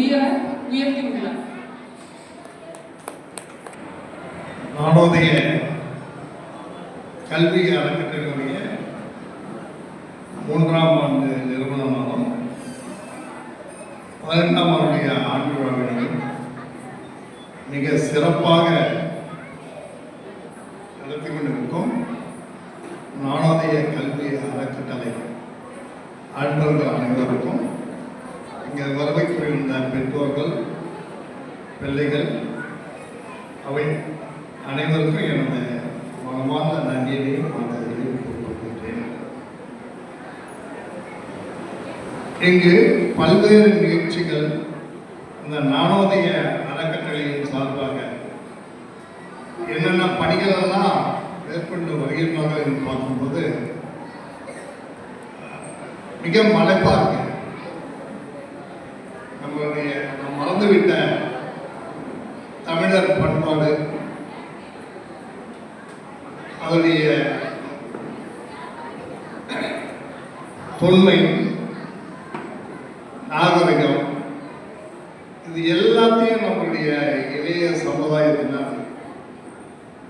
உயர உயர்த்தி உயர்த்தியுள்ளார் நாடோதைய கல்வி அறக்கட்டளையுடைய மூன்றாம் ஆண்டு நிறுவனமாகும். பதினெட்டாம் ஆண்டுடைய ஆண்டு விழாவினையும் மிக சிறப்பாக நடத்தி கொண்டிருக்கும் நாடோதைய கல்வி அறக்கட்டளை அன்பர்கள் அனைவருக்கும் இங்கே வருகை புரிந்த பெற்றோர்கள் பிள்ளைகள் அவை அனைவருக்கும் எனது மனமார்ந்த நன்றியையும் வாழ்த்துதலையும் கூறிக்கொள்கின்றேன் இங்கு பல்வேறு நிகழ்ச்சிகள் இந்த நாணோதய அறக்கட்டளையின் சார்பாக என்னென்ன பணிகள் எல்லாம் மேற்கொண்டு வருகின்றார்கள் என்று பார்க்கும்போது மிக மலைப்பார்க்க சாப்பாடு அதனுடைய தொன்மை நாகரிகம் இது எல்லாத்தையும் நம்மளுடைய இளைய சமுதாயத்தினர்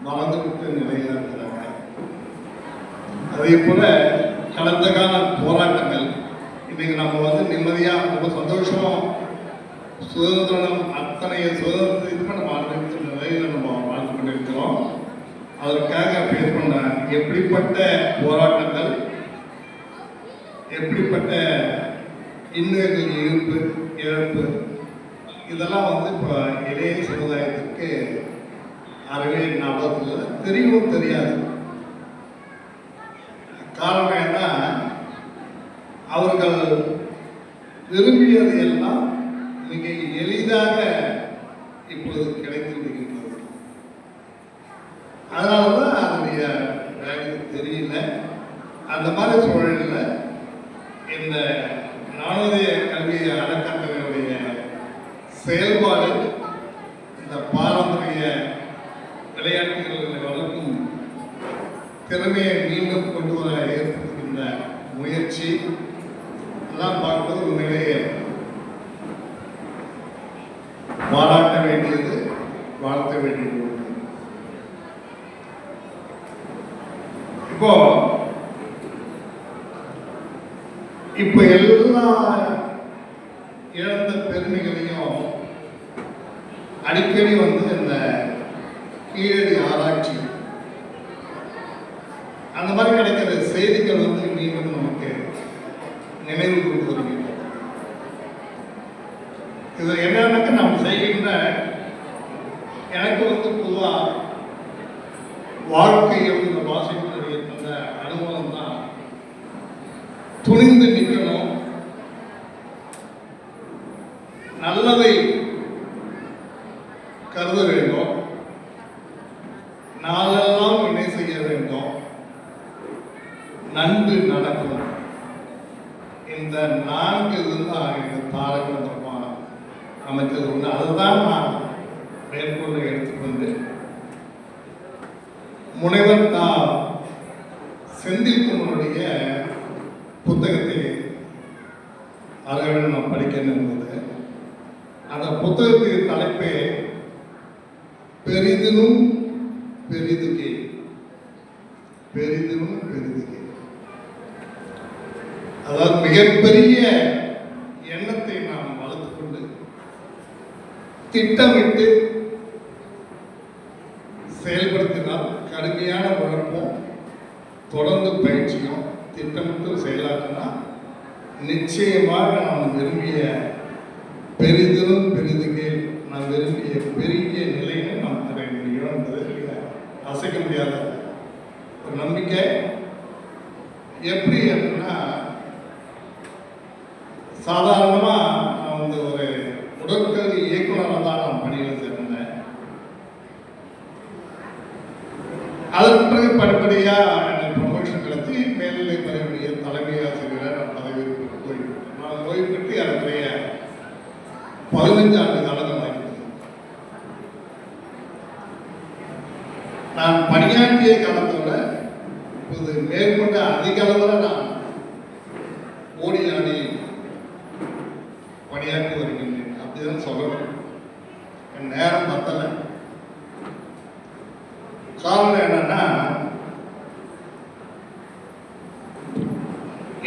மறந்துவிட்டு நிலையில் இருக்கிறாங்க அதே போல கடந்த கால போராட்டங்கள் இன்னைக்கு நம்ம வந்து நிம்மதியா ரொம்ப சந்தோஷமா சுதந்திரம் அத்தனைய சுதந்திரத்தை இது பண்ண வாழ்க்கை நிலையில நம்ம வாழ்ந்து கொண்டிருக்கிறோம் அதற்காக பேர் பண்ண எப்படிப்பட்ட போராட்டங்கள் எப்படிப்பட்ட இன்னுகள் இழப்பு இழப்பு இதெல்லாம் வந்து இப்போ இளைய சமுதாயத்திற்கு அறவே ஞாபகத்தில் தெரியவும் தெரியாது. காரணம் என்ன அவர்கள் விரும்பியது எல்லாம் மிக எளிதாக இப்போது கிடைத்து விடுகின்றது. அதனால தான் அதனுடைய வேலை தெரியல. அந்த மாதிரி சூழலில் இந்த நாணய கல்வி அறக்கட்டளையுடைய செயல்பாடு இந்த பாரம்பரிய விளையாட்டுகளை வளர்க்கும் திறமையை மீண்டும் கொண்டு வர ஏற்படுத்துகின்ற முயற்சி எல்லாம் பார்ப்பது உண்மையிலேயே பாராட்ட வேண்டியது வாழ்த்த வேண்டியது இப்போ இப்போ எல்லா இழந்த பெருமைகளையும் அடிக்கடி வந்து இந்த கீழடி ஆராய்ச்சி அந்த மாதிரி கிடைக்கிற செய்திகள் வந்து மீண்டும் நமக்கு நினைவு கொண்டு வருகின்றன இது என்னன்னாக்க நாம் செய்கின்ற எனக்கு வந்து பொதுவா வாழ்க்கையில் இந்த வாசிப்பினுடைய அந்த அனுபவம் தான் துணிந்து நிற்கணும் நல்லதை கருத வேண்டும் நாளெல்லாம் இணை செய்ய வேண்டும் நன்கு நடக்கும். இந்த நான்கு இதுதான் இந்த தாரக மந்திரமா அமைச்சது ஒன்று அதுதான் நான் மேற்கொண்டு எடுத்துக்கொண்டு. முனைவர் தா. செந்தில்குமருடைய புத்தகத்தை அருகில் நான் படிக்க இருந்தது அந்த புத்தகத்துக்கு தலைப்பே பெரிதினும் பெரிதுகே. பெரிதினும் பெரிதுகே. அதாவது மிகப்பெரிய எண்ணத்தை நாம் வளர்த்துக்கொண்டு திட்டமிட்டு செயல்படுத்தினால் கடுமையான உழைப்பும் தொடர்ந்து பயிற்சியும் திட்டமிட்டு செயலாற்றினா நிச்சயமாக நாம் விரும்பிய பெரிதிலும் பெரிதுகள் நாம் விரும்பிய பெரிய நிலையை நாம் தர முடியும் என்பது அசைக்க முடியாத ஒரு நம்பிக்கை. எப்படி சாதாரணமாக நான் வந்து ஒரு உடற்கல்வி இயக்குநராக தான் நான் பணியில் சேர்ந்தேன். அதன் படிப்படியாக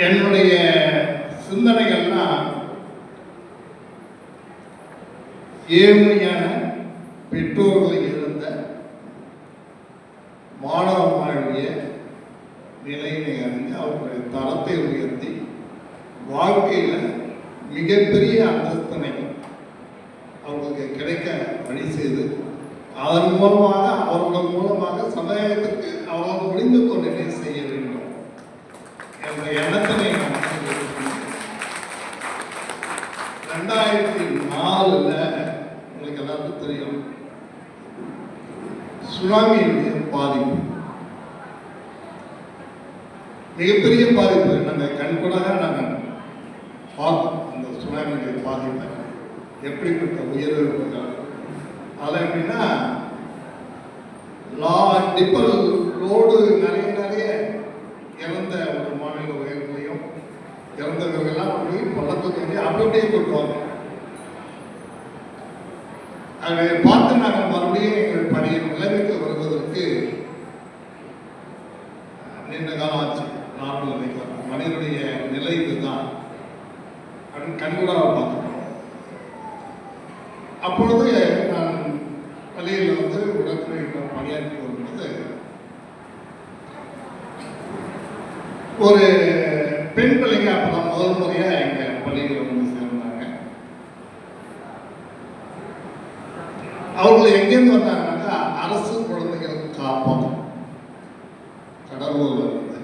என்னுடைய சிந்தனைகள்லாம் ஏழ்மையான பெற்றோர்களை இருந்த மாணவ மாணவிய நிலையினை அறிந்து அவர்களுடைய தரத்தை உயர்த்தி வாழ்க்கையில் மிகப்பெரிய அந்தஸ்தனை அவர்களுக்கு கிடைக்க வழி செய்து அதன் மூலமாக அவர்கள் மூலமாக சமுதாயத்துக்கு அவர்கள் முடிந்த தொழிலை செய்ய வேண்டும் என்ற எண்ணத்தினை நான் கொண்டிருக்கிறேன். ரெண்டாயிரத்தி நாலுல உங்களுக்கு எல்லாருக்கும் தெரியும் சுனாமியினுடைய பாதிப்பு மிகப்பெரிய பாதிப்பு நாங்கள் கண்கூடாக நாங்கள் பார்த்தோம் அந்த சுனாமியுடைய பாதிப்பை எப்படிப்பட்ட உயர்வு அதில் எப்படின்னா லா டிப்பல் ரோடு நிறைய நிறைய இறந்த ஒரு மாநில உயர்வுலையும் இறந்தவர்கள்லாம் போய் பள்ளத்துக்கு வந்து அப்படி அப்படியே கொட்டுவாங்க அதை பார்த்து நாங்கள் மறுபடியும் எங்கள் பணியை நிலைமைக்கு வருவதற்கு நீண்ட காலம் ஆச்சு நார்மல் நிலைக்கு மனிதனுடைய நிலை இதுதான் அப்படின்னு கண்கூடாக பார்த்துட்டோம் அப்பொழுது நான் பள்ளியில் வந்து உடற்குறையில் பணியாற்றி வரும்பொழுது ஒரு பெண் பிள்ளைங்க அப்பதான் முதல் முறையா எங்க பள்ளியில் வந்து சேர்ந்தாங்க. அவர்கள் எங்கேருந்து வந்தாங்கன்னாக்கா அரசு குழந்தைகள் காப்பகம். கடலூர்ல இருந்து.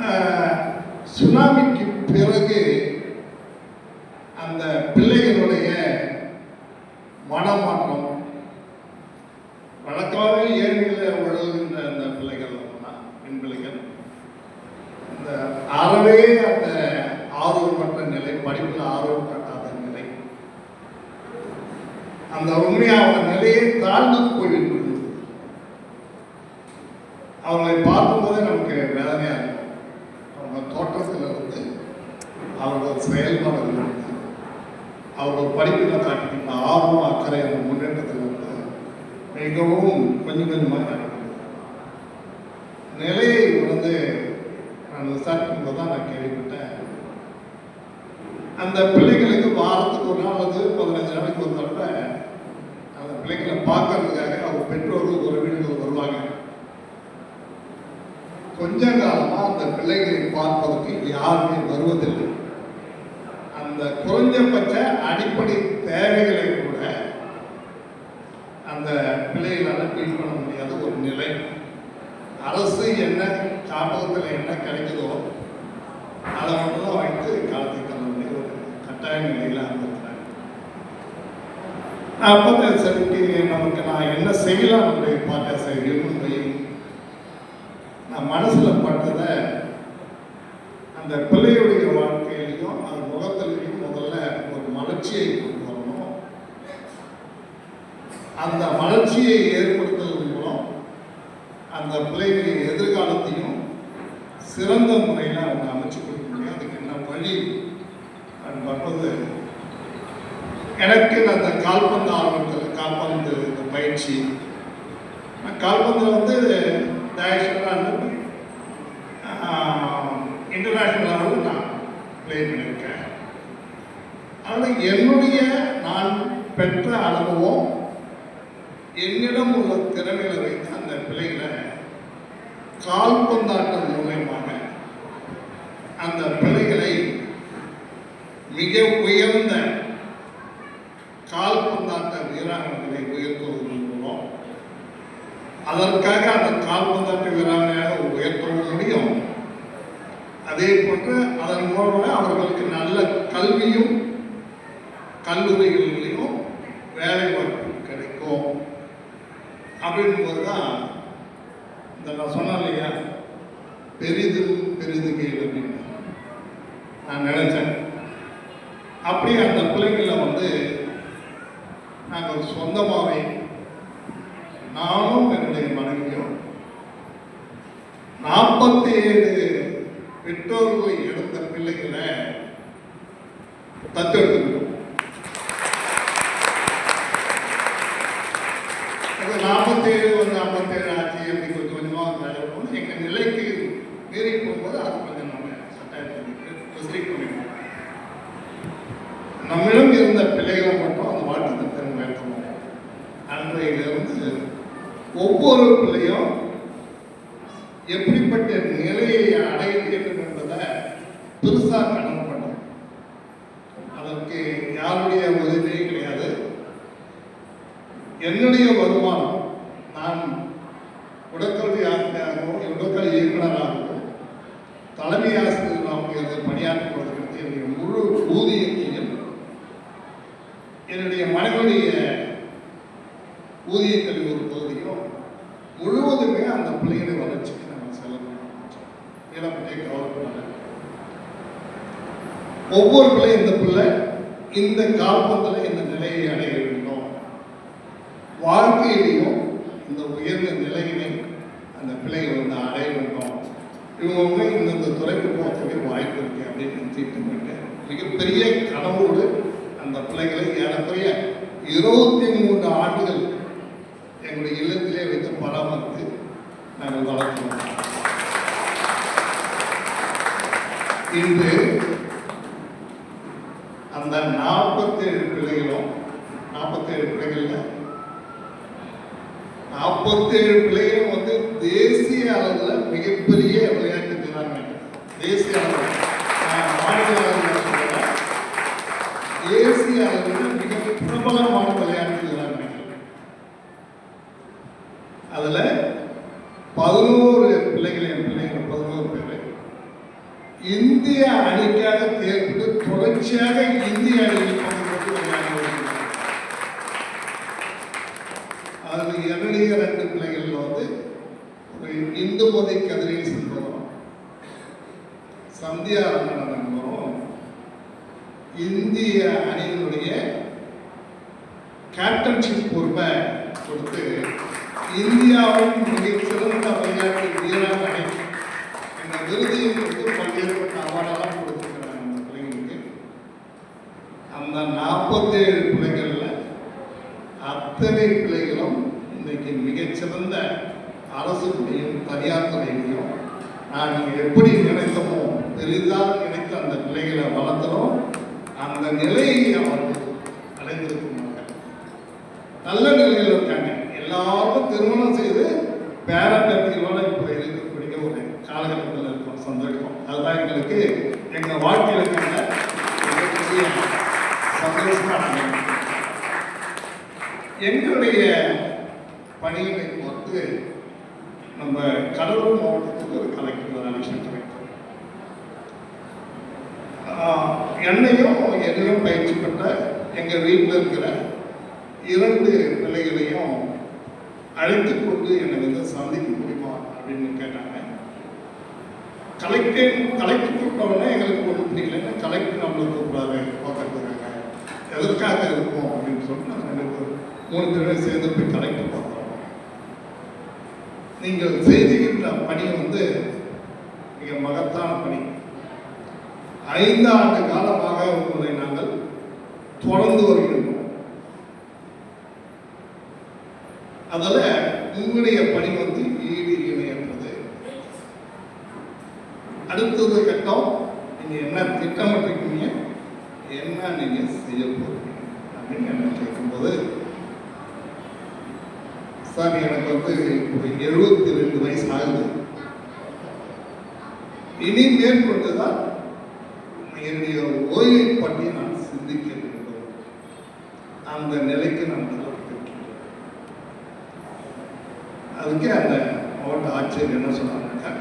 ஆஹ், சுனாமிக்கு பிறகு அந்த பிள்ளைகளுடைய மனமாற்றம் வழக்கமாகவே ஏழ்மையில் உழல்கின்ற அந்த பிள்ளைகள் தான், பெண் பிள்ளைகள் இந்த அறவே அந்த ஆர்வமற்ற நிலை படிப்பில் ஆர்வம் காட்டாத நிலை அந்த உண்மையாக அவங்க நிலையை தாழ்ந்து போயிட்டு இருந்தது அவங்களை பார்க்கும்போதே நமக்கு வேதனையாக இருக்கும் அவங்க தோற்றத்தில் இருந்து அவர்கள் செயல்பாடுகள் இருந்து அவர்கள் படிப்பில் காட்டுகின்ற ஆர்வம் அக்கறை அந்த முன்னேற்றத்தில் இருந்து மிகவும் கொஞ்சம் கொஞ்சமாக. நடக்குது நிலையை வந்து நான் விசாரிக்கும் போது தான் நான் கேள்விப்பட்டேன். அந்த பிள்ளைகளுக்கு வாரத்துக்கு ஒரு நாள் வந்து பதினஞ்சு நாளைக்கு ஒரு தடவை அந்த பிள்ளைகளை பார்க்கறதுக்காக அவங்க பெற்றோர்கள் உறவினர்கள் வருவாங்க. கொஞ்ச காலமா அந்த பிள்ளைகளை பார்ப்பதற்கு யாருமே வருவதில்லை. அந்த குறைஞ்ச முடியாத ஒரு நிலை. அரசு என்ன காப்பகத்தில் என்ன கிடைக்குதோ அதை மட்டும் தான் வைத்து காலத்தை தன்னுடைய ஒரு கட்டாய நிலையில் இருந்திருக்கிறாங்க நான் அப்போ சரிக்கு நமக்கு நான் என்ன செய்யலாம் நம்முடைய பாட்டை செய்யணும் போய் நான் மனசில் பட்டதை அந்த பிள்ளையுடைய வாழ்க்கையிலையும் அது முகத்திலையும் முதல்ல ஒரு மலர்ச்சியை கொண்டு வரணும். அந்த மலர்ச்சியை ஏற்படுத்துவதன் அந்த பிள்ளைகளுடைய எதிர்காலத்தையும் சிறந்த முறையில் அவங்க அமைச்சு கொடுக்க முடியும். அதுக்கு என்ன வழி? அப்படின்னு பார்ப்பது எனக்கு அந்த கால்பந்து ஆர்வத்தில் கால்பந்து இந்த பயிற்சி நான் கால்பந்தில் வந்து நேஷனலாக இன்டர்நேஷ்னல் லெவலில் நான் பிளே பண்ணியிருக்கேன். ஆனால் என்னுடைய நான் பெற்ற அனுபவம் என்னிடம் உள்ள திறமைகளை கால்பந்தாட்டம் மூலயமாக அந்த பிள்ளைகளை மிக உயர்ந்த கால்பந்தாட்ட வீராங்கனைகளை உயர்த்துவதன் மூலம் அதற்காக அந்த கால்பந்தாட்ட வீராங்கனையாக உயர்த்தவும் முடியும். அதே போன்று அதன் மூலமாக அவர்களுக்கு நல்ல கல்வியும் கல்லூரிகளிலையும் வேலை வாய்ப்பு கிடைக்கும். அப்படின்போது தான் சொன்ன பெரிதும் பெரிது கேள் நான் நினைச்சேன். அப்படியே அந்த பிள்ளைங்கள வந்து நாங்கள் சொந்தமாகவே நானும் என்னுடைய மனைவியும் நாற்பத்தி ஏழு பெற்றோர்களை எடுத்த பிள்ளைகளை தத்தெடுத்துக்கிட்டோம் அது நாற்பத்தேழு ஒரு நாற்பத்தேழு ஆச்சு அப்படி கொஞ்சம் கொஞ்சமாக வேலை போகும்போது எங்கள் நிலைக்கு மீறி போகும்போது அது கொஞ்சம் நம்ம சட்டத்துக்கு ரெஸ்ட்ரிக்ட் பண்ணிடுவோம் நம்மிடம் இருந்த பிள்ளைகளை மட்டும் அந்த வாழ்க்கை திறன் உயர்த்தணும் அன்றையிலிருந்து ஒவ்வொரு பிள்ளையும் எப்படிப்பட்ட நிலையை அடைய வேண்டும் என்பதை பெருசாக கனவு பண்ணோம் அதற்கு யாருடைய உதவியும் கிடையாது என்னுடைய வருமானம் நான் உடற்கல்வி ஆசிரியராகவும் உடற்கல்வி இயக்குநராகவும் தலைமை ஆசிரியராகவும் இருந்து பணியாற்றுவதற்கு என்னுடைய முழு ஊதியத்தையும் என்னுடைய மனைவியுடைய ஊதிய கல்வி ஒரு பகுதியும் முழுவதுமே அந்த பிள்ளைகளை வளர்ச்சிக்கு நம்ம செலவு பண்ணோம் இதை பற்றி கவலைப்படாத ஒவ்வொரு பிள்ளை இந்த பிள்ளை இந்த காலத்தில் இந்த நிலையை அடைய வேண்டும். வாழ்க்கையிலையும் இந்த உயர்ந்த நிலையினை அந்த பிள்ளைகள் வந்து அடைய வேண்டும். இவங்க இந்தந்த துறைக்கு போகிறதுக்கு வாய்ப்பு இருக்கு அப்படின்னு திட்டமிட்டு மிகப்பெரிய கனவோடு அந்த பிள்ளைகளை ஏறக்குறைய இருபத்தி மூன்று ஆண்டுகள் எங்களுடைய இல்லத்திலே வைத்து பராமரித்து நாங்கள் வளர்க்கிறோம். இன்று அந்த நாற்பத்தேழு பிள்ளைகளும் நாற்பத்தேழு பிள்ளைகள்ல? நாற்பத்தேழு பிள்ளைகளும் வந்து தேசிய அளவில் மிகப்பெரிய விளையாட்டு வீராங்கனை தேசிய அளவில். நான் மாநில தேசிய அளவில் மிக பிரபலமான விளையாட்டு வீராங்கனைகள் அதுல பதினோரு பிள்ளைகள் என் பிள்ளைங்க இந்திய அணிக்காக தேர்ந்து தொடர்ச்சியாக இந்திய அணியில் அதில் என்னுடைய ரெண்டு பிள்ளைகள் வந்து ஒரு இந்துமதி கதிரேசன் என்பவரும் சந்தியா ரமணன் என்பவரும் இந்திய அணியினுடைய கேப்டன்ஷிப் பொறுப்பை கொடுத்து இந்தியாவின் மிகச் சிறந்த விளையாட்டு வீராங்கனை என்ற விருதையும் கொடுத்து பல்வேறுபட்ட அவார்டெல்லாம் கொடுத்துருக்கிறாங்க அந்த பிள்ளைங்களுக்கு அந்த நாற்பத்தேழு பிள்ளைகள்ல அத்தனை பிள்ளைகளும் இன்னைக்கு மிகச்சிறந்த அரசு துறையும் தனியார் துறையிலையும் நான் எப்படி நினைத்தமோ பெரிதாக நினைத்து அந்த பிள்ளைகளை வளர்த்துறோம் அந்த நிலையை அவர்கள் அடைந்திருக்கிறார்கள் நல்ல நிலையில் இருக்காங்க. எல்லாருக்கும் திருமணம் செய்து பேரம்பேத்திகளோட இப்போ இருக்கக்கூடிய ஒரு காலகட்டத்தில் இருக்கும் சந்தோஷம். அதுதான் எங்களுக்கு எங்கள் வாழ்க்கையிலுக்கான மிகப்பெரிய சந்தோஷமாக எங்களுடைய பணிகளை பொறுத்து நம்ம கடலூர் மாவட்டத்துக்கு ஒரு கலெக்டர் அடிஷனல் கலெக்டர். என்னையும் என்னையும் பயிற்சி பெற்ற எங்கள் வீட்டில் இருக்கிற இரண்டு பிள்ளைகளையும் அழைத்து கொண்டு என்னை வந்து சந்திக்க முடியுமா அப்படின்னு கேட்டாங்க. கலெக்டர் கலெக்டர் கூப்பிட்டவொடனே எங்களுக்கு ஒன்றும் பிடிக்கலன்னா கலெக்டர் நம்மளை கூப்பிடாரு பார்க்கறதுக்காக எதற்காக இருக்கும் அப்படின்னு சொல்லிட்டு நாங்கள் ரெண்டு பேரும் மூணு பேரும் சேர்ந்து போய் கலெக்டர் பார்த்தோம் நீங்கள் செய்துகின்ற பணி வந்து மிக மகத்தான பணி. ஐந்து ஆண்டு காலமாக உங்களை நாங்கள் தொடர்ந்து வருகின்றோம். அதில் உங்களுடைய பணி வந்து ஈடு இணையற்றது அடுத்தது கட்டம் நீங்கள் என்ன திட்டமிட்டிருக்கீங்க? என்ன நீங்கள் செய்ய போகிறீங்க அப்படின்னு என்ன கேட்கும்போது சாமி எனக்கு வந்து ஒரு எழுபத்தி ரெண்டு வயசு ஆகுது. இனி மேற்கொண்டுதான் என்னுடைய ஓய்வை பற்றி நான் சிந்திக்க வேண்டும். அந்த நிலைக்கு நான் தள்ளப்பட்டிருக்கிறேன். அதுக்கே அந்த மாவட்ட ஆட்சியர் என்ன சொன்னாங்க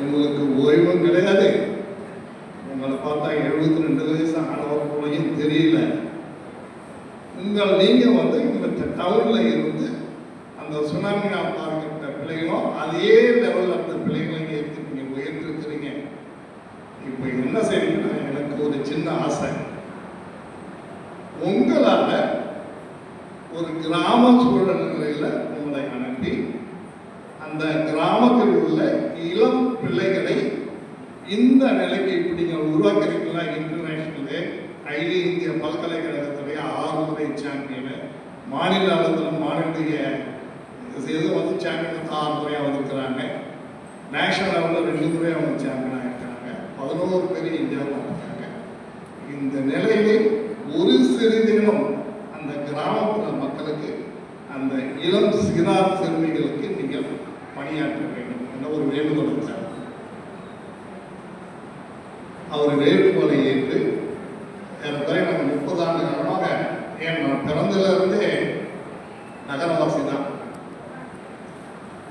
உங்களுக்கு ஓய்வும் கிடையாது. உங்களை பார்த்தா எழுபத்தி ரெண்டு வயசு ஆனவர் போலையும் தெரியல. உங்கள் நீங்க வந்து இந்த டவுன்ல இருந்து சுனாமியில் பாதிக்கப்பட்ட பிள்ளைகளும் அதே லெவலில் அந்த பிள்ளைகளை ஏற்றி நீங்கள் உயர்த்தி இப்போ என்ன செய்வீங்கன்னா எனக்கு ஒரு சின்ன ஆசை. உங்களால் ஒரு கிராம சூழல் நிலையில் உங்களை அனுப்பி அந்த கிராமத்தில் உள்ள இளம் பிள்ளைகளை இந்த நிலைக்கு இப்படி நீங்கள் உருவாக்குறீங்களா? இன்டர்நேஷ்னலு ஐடி இந்திய பல்கலைக்கழகத்துடைய ஆறுமுறை சாம்பியனு மாநில அளவு சாம்பியன் ஆறு முறையாக வந்திருக்கிறாங்க. நேஷனல் லெவலில் ரெண்டு முறையாக அவங்க சாம்பியனாக இருக்காங்க. பதினோரு பேர் இந்தியாவில் இருக்காங்க இந்த நிலையிலே ஒரு சிறிதேனும் அந்த கிராமப்புற மக்களுக்கு அந்த இளம் சிறார் சிறுமிகளுக்கு நீங்கள் பணியாற்ற வேண்டும் என்ற ஒரு வேண்டுகோள் வச்சார் அவர் வேண்டுகோளை ஏற்று ஏறக்குறைய நம்ம முப்பது ஆண்டு காலமாக ஏன் நான்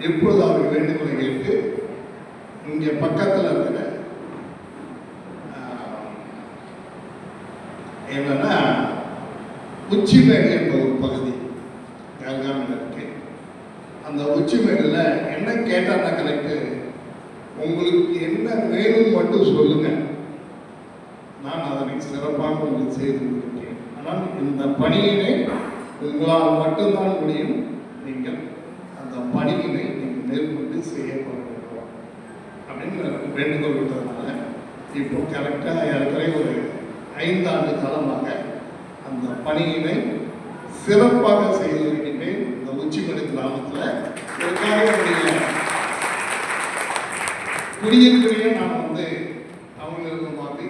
இப்பொழுது அவர் வேண்டுகோளை இங்கே பக்கத்தில் இருக்கிற என்னன்னா உச்சிமேடு என்ற ஒரு பகுதி கல்காமில் இருக்கு. அந்த உச்சிமேடில் என்ன கேட்டார்னா கலெக்டர் உங்களுக்கு என்ன வேணும் மட்டும் சொல்லுங்க. நான் அதனை சிறப்பாக உங்களுக்கு செய்து கொடுக்கிறேன். ஆனால் இந்த பணியினை உங்களால் மட்டும்தான் முடியும். நீங்கள் அந்த பணியினை நீங்கள் மேற்கொண்டு அப்படின்னு வேண்டுகோள் விட்டதுனால இப்போ கரெக்டாக ஏற்கனவே ஒரு ஐந்தாண்டு காலமாக அந்த பணியினை சிறப்பாக செய்து வருகின்றேன் இந்த உச்சிமணி கிராமத்தில் இதற்காக என்னுடைய நான் வந்து அவங்க இருந்த மாதிரி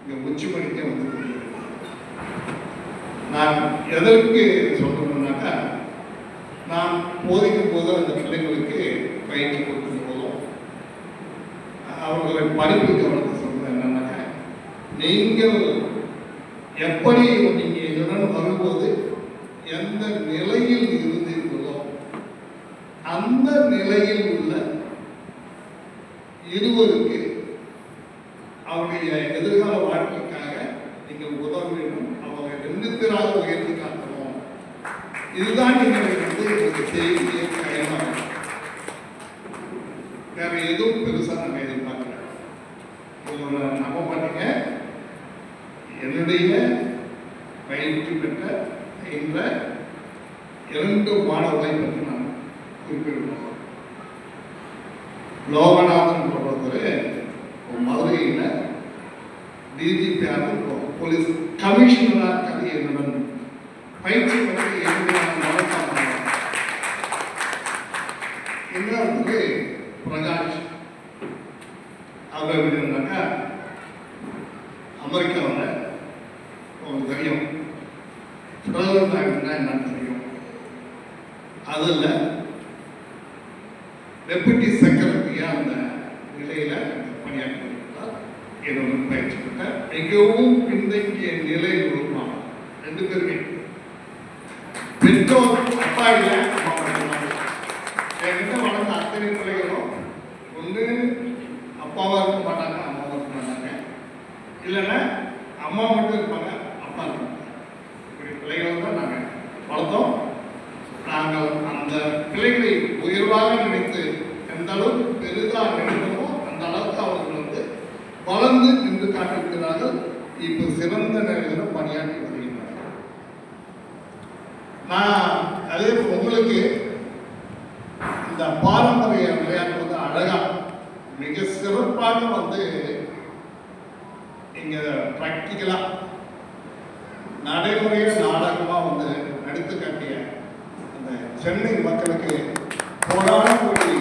இங்கே உச்சிமணிக்கே வந்து நான் எதற்கு சொல்லணும்னாக்கா நான் போதிக்கும் போது அந்த பிள்ளைங்களுக்கு பயிற்சி கொடுக்கும் போதும் அவர்களை படிப்பு கவனத்தை சொல்றது என்னன்னாக்கா நீங்கள் எப்படி நீங்கள் என்னுடன் வரும்போது எந்த நிலையில் இருந்தீர்களோ அந்த நிலையில் உள்ள இருவருக்கு அவருடைய எதிர்கால வாழ்க்கைக்காக நீங்கள் உதவ வேண்டும் அவங்க ரெண்டு பேராக உயர்த்தி காட்டணும் இதுதான் நீங்கள் வந்து எனக்கு செய்தியை பயணம் வேற எதுவும் பெருசா நாங்கள் எதிர்பார்க்கல உங்களை நம்ப மாட்டீங்க என்னுடைய பயிற்சி பெற்ற இந்த இரண்டு மாணவர்களை பற்றி நான் குறிப்பிடுவோம் லோகநாதன் ஒருத்தர் மதுரையில் டிஜிபியாக போலீஸ் கமிஷனராக கதை என்னுடன் பயிற்சி பெற்று என்னுடைய நடத்தாங்க இன்னொருத்தர் பிரகாஷ் அவர் எப்படின்னாக்கா அமெரிக்காவில் உங்களுக்கு தெரியும். பிரதமர் பேங்க்னா என்னன்னு தெரியும். அதில் டெபுட்டி செக்ரட்டரியாக அந்த நிலையில் பணியாற்றிருக்கிறார் என்னோட பயிற்சி பெற்ற மிகவும் பின்தங்கிய நிலையில் உருவாங்க ரெண்டு பேருமே. பெற்றோர் அப்பா இல்லை அம்மா மட்டும்தான் என்கிட்ட வளர்ந்த அத்தனை பிள்ளைகளும் ஒன்று அப்பாவாக இருக்க மாட்டாங்க அம்மாவாக இருக்க மாட்டாங்க இல்லைன்னா அம்மா மட்டும் இருப்பாங்க அப்பா இருக்க மாட்டாங்க இப்படி பிள்ளைகள் தான் நாங்கள் வளர்த்தோம் நாங்கள் அந்த பிள்ளைகளை உயர்வாக நினைத்து எந்த அளவுக்கு பெரிதாக நினைத்தோமோ அந்த அளவுக்கு அவர்கள் வந்து வளர்ந்து நின்று காட்டியிருக்கிறார்கள் இப்போ சிறந்த நிலையில் பணியாற்றி வருகின்றனர் நான் அதே உங்களுக்கு இந்த பாரம்பரிய விளையாட்டு வந்து அழகா மிக சிறப்பாக வந்து இங்க பிராக்டிக்கலா நடைமுறைய நாடகமா வந்து நடித்து காட்டிய அந்த சென்னை மக்களுக்கு கோடான கோடி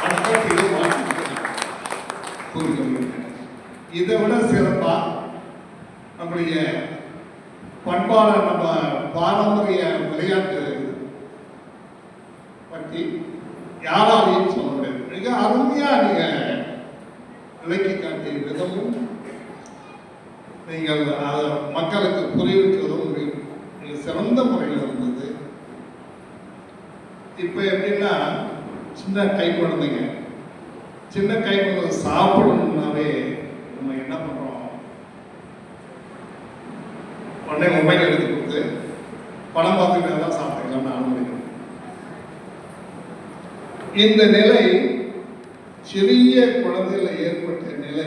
வணக்கத்தையும் இதை விட சிறப்பா நம்முடைய பண்பாட நம்ம பாரம்பரிய விளையாட்டு பற்றி யாராலையும் சொல்ல முடியாது. மிக அருமையா நீங்க விளக்கி காட்டிய விதமும் நீங்கள் அதை மக்களுக்கு புரிவிக்கிறதும் மிக- சிறந்த முறையில் இருந்தது. இப்போ எப்படின்னா சின்ன கை குழந்தைங்க. சின்ன கை குழந்தை சாப்பிடணும்னாவே நம்ம என்ன பண்றோம்? உடனே மொபைல் எடுத்து கொடுத்து படம் பார்த்துட்டு தான் சாப்பிட்டுக்கலாம்னு அனுமதிக்கணும் இந்த நிலை சிறிய குழந்தையில ஏற்பட்ட நிலை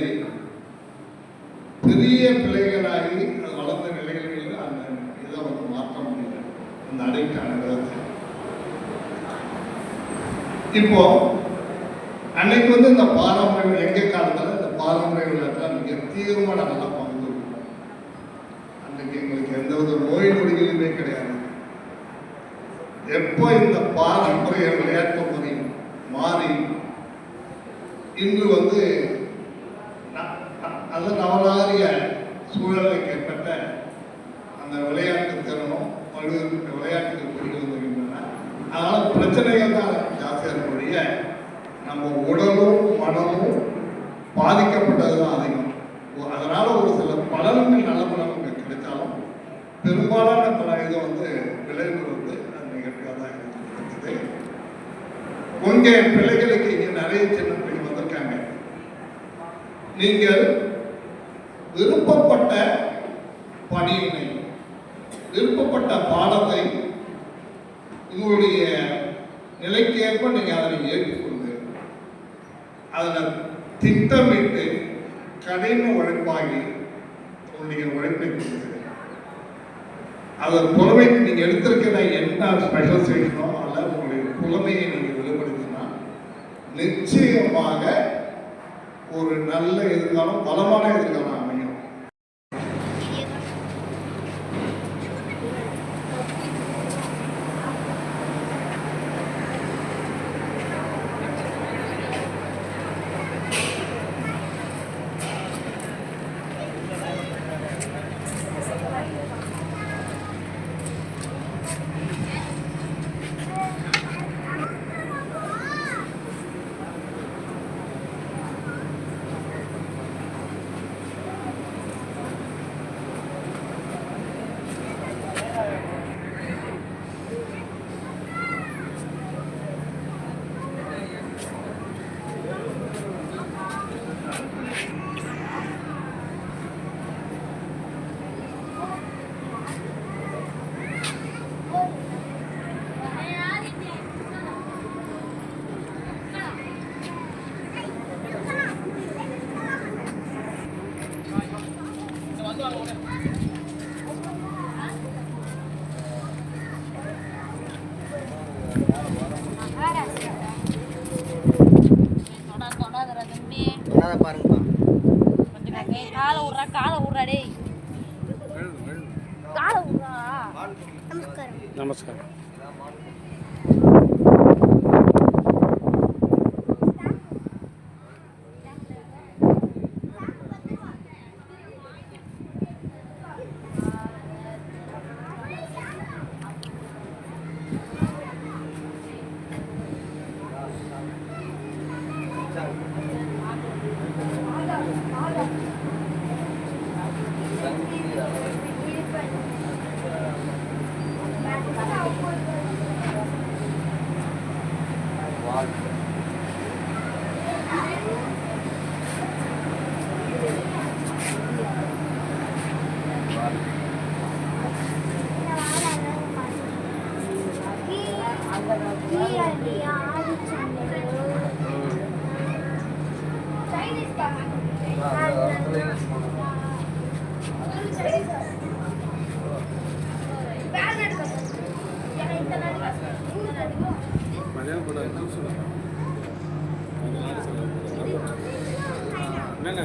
பெரிய பிள்ளைகளாகி வளர்ந்த நிலைகளில் அந்த இதை வந்து மாற்ற முடியல. அந்த அடைக்கான விதத்தை இப்போ அன்னைக்கு வந்து இந்த பாரம்பரியம் எங்க காலத்துல? இந்த பாரம்பரிய விளையாட்டில் மிக தீவிரமாக நல்லா பங்கு அன்னைக்கு எங்களுக்கு எந்த வித நோய் நொடிகளுமே கிடையாது. எப்போ இந்த பாரம்பரிய விளையாட்டு முறை மாறி இன்று வந்து நல்ல நவநாகரிக சூழலுக்கு ஏற்பட்ட அந்த விளையாட்டு திறனும் பல்வேறு விளையாட்டுகள் பெருகி வருகின்றன அதனால் பிரச்சனைகள் தான் ஜாஸ்தியாக இருக்கக்கூடிய நம்ம உடலும் மனமும் பாதிக்கப்பட்டது தான் அதிகம். அதனால் ஒரு சில பலன்கள் நல்ல பலன்கள் கிடைத்தாலும் பெரும்பாலான பல இது வந்து விளைவுகள் வந்து உங்க பிள்ளைகளுக்கு இங்க நிறைய சின்ன பிள்ளைங்க வந்திருக்காங்க. நீங்கள் விருப்பப்பட்ட பணியினை விருப்பப்பட்ட பாடத்தை உங்களுடைய நிலைக்கேற்ப நீங்கள் அதனை ஏற்றுக்கொண்டு அதில் திட்டமிட்டு கடின உழைப்பாகி உங்களுடைய உழைப்பை கொடுத்து அதன் புறவை நீங்கள் எடுத்திருக்கிற என்ன ஸ்பெஷல் செய்யணும் உங்களுடைய புலமையை நீங்கள் வெளிப்படுத்தினா நிச்சயமாக ஒரு நல்ல எதிர்காலம் பலமான எதிர்காலம் नमस्कार என்னங்க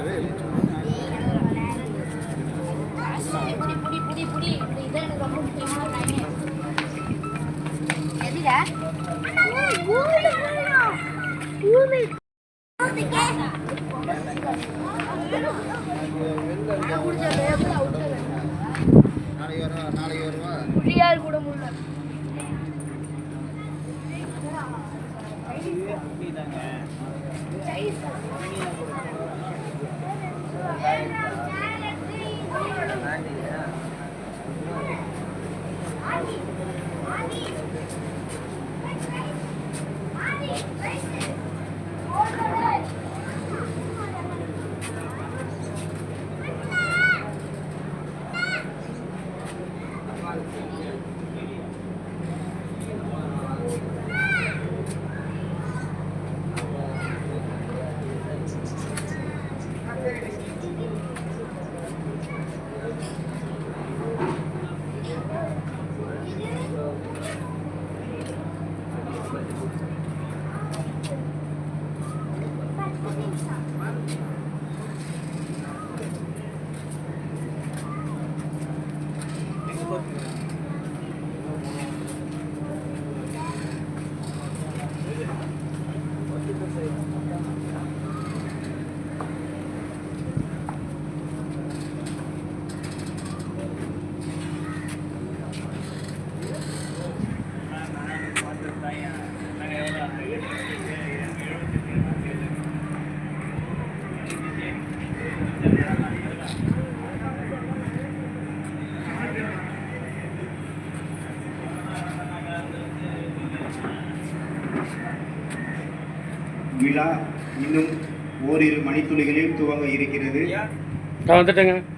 நான் வந்துட்டேங்க ஞானோதய அன்பர்களும் பொதுமக்களும்